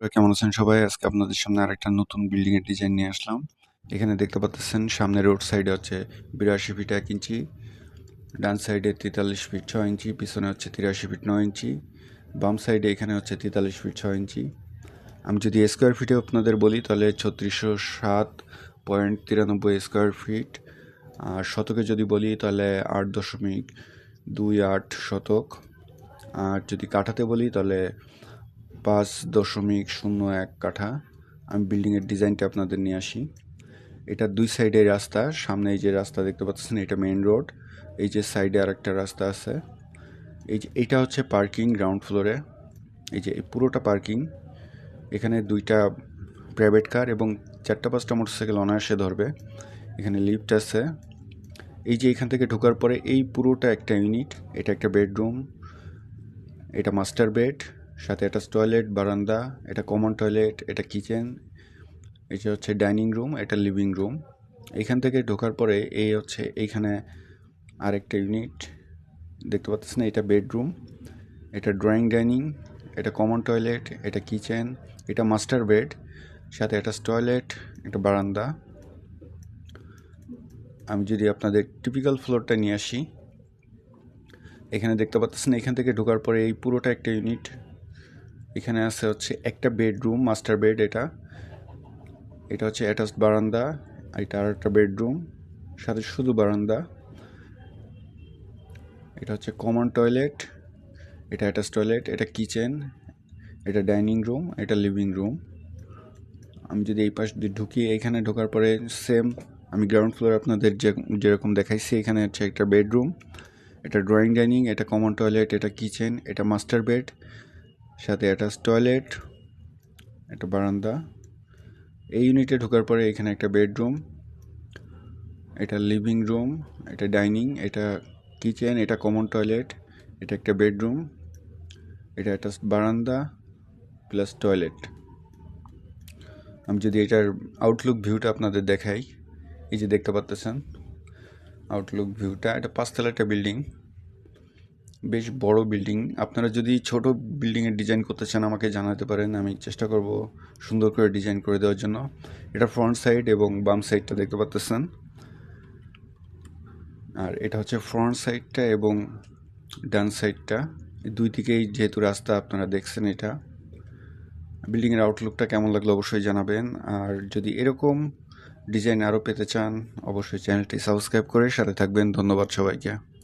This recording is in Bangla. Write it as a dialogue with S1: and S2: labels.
S1: কেমন আছেন সবাই? আজকে আপনাদের সামনে আরেকটা নতুন বিল্ডিং এর ডিজাইন নিয়ে আসলাম। এখানে দেখতে পাচ্ছেন, সামনে রোড সাইডে হচ্ছে বিরাশি ফিট এক ইঞ্চি, ডান সাইডে তেতাল্লিশ ফিট ছয় ইঞ্চি, পিছনে হচ্ছে তিরাশি ফিট নয় ইঞ্চি, বাম সাইডে এখানে হচ্ছে তেতাল্লিশ ফিট ছয় ইঞ্চি। আমি যদি স্কোয়ার ফিটে আপনাদের বলি, তাহলে ছত্রিশশো সাত পয়েন্ট তিরানব্বই স্কোয়ার ফিট আর শতকে যদি বলি, তাহলে আট দশমিক দুই আট শতক। আর যদি কাঠাতে বলি, তাহলে পাঁচ দশমিক শূন্য এক কাঠা। আমি বিল্ডিংয়ের ডিজাইনটা আপনাদের নিয়ে আসি। এটা দুই সাইডে রাস্তা, সামনে এই যে রাস্তা দেখতে পাচ্ছেন, এটা মেইন রোড এই যে সাইডে আরেকটা রাস্তা আছে। এই যে এটা হচ্ছে পার্কিং গ্রাউন্ড ফ্লোরে এই যে পুরোটা পার্কিং এখানে দুইটা প্রাইভেট কার এবং চারটা পাঁচটা মোটরসাইকেল অনায়াসে ধরবে। এখানে লিফট আছে। এই যে এখান থেকে ঢোকার পরে এই পুরোটা একটা ইউনিট এটা একটা বেডরুম এটা মাস্টার বেড সাথে একটা টয়লেট বারান্দা, এটা কমন টয়লেট এটা কিচেন এটা হচ্ছে ডাইনিং রুম এটা লিভিং রুম এখান থেকে ঢোকার পরে এই হচ্ছে এইখানে আরেকটা ইউনিট দেখতে পাচ্ছেন এটা বেডরুম এটা ড্রয়িং ডাইনিং এটা কমন টয়লেট এটা কিচেন এটা মাস্টার বেড সাথে একটা টয়লেট এটা বারান্দা। আমি যদি আপনাদের টিপিক্যাল ফ্লোরটা নিয়ে আসি, এখানে দেখতে পাচ্ছেন এখান থেকে ঢোকার পরে এই পুরোটা একটা ইউনিট এখানে আছে হচ্ছে একটা বেডরুম, মাস্টার বেড এটা। এটা হচ্ছে অ্যাটাচ বারান্দা এটা আর একটা বেডরুম, সাথে শুধু বারান্দা। এটা হচ্ছে কমন টয়লেট, এটা অ্যাটাচ টয়লেট, এটা কিচেন, এটা ডাইনিং রুম, এটা লিভিং রুম। আমি যদি এই পাশ দিয়ে ঢুকি, এখানে ঢোকার পরে সেম আমি গ্রাউন্ড ফ্লোরে আপনাদের যে, যেরকম দেখাইছি, এখানে হচ্ছে একটা বেডরুম, এটা ড্রয়িং ডাইনিং এটা কমন টয়লেট এটা কিচেন এটা মাস্টার বেড সাথে অ্যাটাচ টয়লেট, একটা বারান্দা। এই ইউনিটে ঢোকার পরে এখানে একটা বেডরুম এটা লিভিং রুম এটা ডাইনিং এটা কিচেন এটা কমন টয়লেট এটা একটা বেডরুম এটা একটা বারান্দা প্লাস টয়লেট আমি যদি এটার আউটলুক ভিউটা আপনাদের দেখাই, এই যে দেখতে পাচ্তেছেন আউটলুক ভিউটা এটা পাঁচতলা একটা বিল্ডিং বেশ বড় বিল্ডিং। আপনারা যদি ছোট বিল্ডিংয়ের ডিজাইন করতে চান, আমাকে জানাতে পারেন। আমি চেষ্টা করব সুন্দর করে ডিজাইন করে দেওয়ার জন্য। এটা ফ্রন্ট সাইড এবং বাম সাইডটা দেখতে পাচ্তেছেন আর এটা হচ্ছে ফ্রন্ট সাইডটা এবং ডান সাইডটা। দুই দিকেই যেহেতু রাস্তা, আপনারা দেখছেন এটা। বিল্ডিংয়ের আউটলুকটা কেমন লাগল অবশ্যই জানাবেন। আর যদি এরকম ডিজাইন আরও পেতে চান, অবশ্যই চ্যানেলটি সাবস্ক্রাইব করে সাথে থাকবেন। ধন্যবাদ সবাইকে।